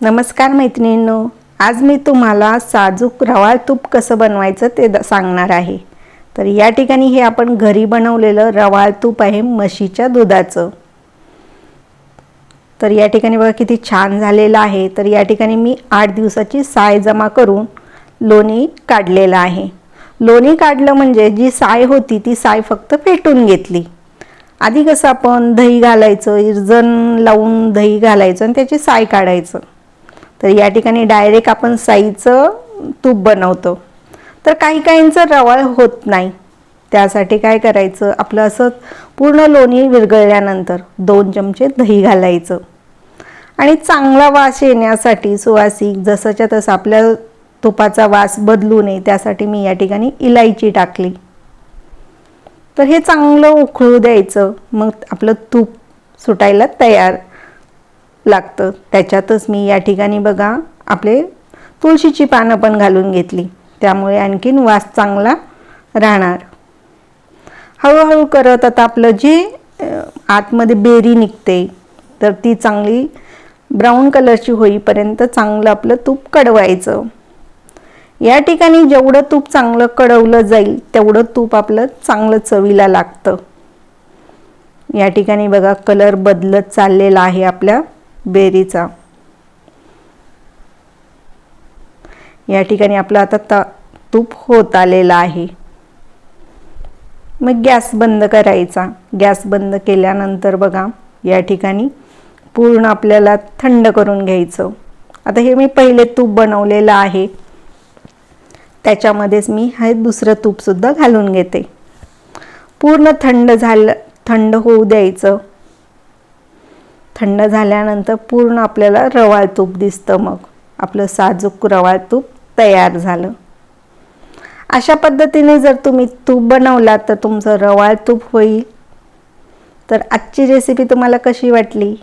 नमस्कार मैत्रिणींनो आज मी तुम्हाला साजूक रवाळ तूप कसं बनवायचं ते द- सांगणार आहे. तर या ठिकाणी हे आपण घरी बनवलेलं रवाळ तूप आहे म्हशीच्या दुधाचं. तर या ठिकाणी बघा किती छान झालेलं आहे. तर या ठिकाणी मी आठ दिवसाची साय जमा करून लोणी काढलेलं आहे. लोणी काढलं म्हणजे जी साय होती ती साय फक्त फेटून घेतली. आधी कसं आपण दही घालायचं इरजन लावून दही घालायचं आणि त्याची साय काढायचं. तर या ठिकाणी डायरेक्ट आपण साईचं तूप बनवतो. तर काही काहींचं रवाळ होत नाही. त्यासाठी काय करायचं? आपलं असं पूर्ण लोणी विरघळल्यानंतर दोन चमचे दही घालायचं. आणि चांगला वास येण्यासाठी सुवासिक जसंच्या तसं आपल्या तुपाचा वास बदलू नये त्यासाठी मी या ठिकाणी इलायची टाकली. तर हे चांगलं उकळू द्यायचं. मग आपलं तूप सुटायला तयार. लागतं. त्याच्यातच मी या ठिकाणी बघा आपले तुळशीची पानं पण घालून घेतली. त्यामुळे आणखीन वास चांगला राहणार. हळूहळू करत आता आपलं जे आतमध्ये बेरी निघते तर ती चांगली ब्राऊन कलरची होईपर्यंत चांगलं आपलं तूप कडवायचं. या ठिकाणी जेवढं तूप चांगलं कडवलं जाईल तेवढं तूप आपलं चांगलं चवीला लागतं. या ठिकाणी बघा कलर बदलत चाललेला आहे आपल्या बेरीचा. या ठिकाणी आपलं आता त तूप होत आलेलं आहे. मग गॅस बंद करायचा. गॅस बंद केल्यानंतर बघा या ठिकाणी पूर्ण आपल्याला थंड करून घ्यायचं. आता हे मी पहिले तूप बनवलेलं आहे. त्याच्यामध्येच मी हे दुसरं तूपसुद्धा घालून घेते. पूर्ण थंड झालं थंड होऊ द्यायचं. थंड झाल्यानंतर पूर्ण आपल्याला रवाळ तूप दिसतं मग. आपलं साजूक रवाळ तूप तयार झालं. अशा पद्धतीने जर तुम्ही तूप बनवलात तर तुमचं रवाळ तूप होईल. तर आजची रेसिपी तुम्हाला कशी वाटली?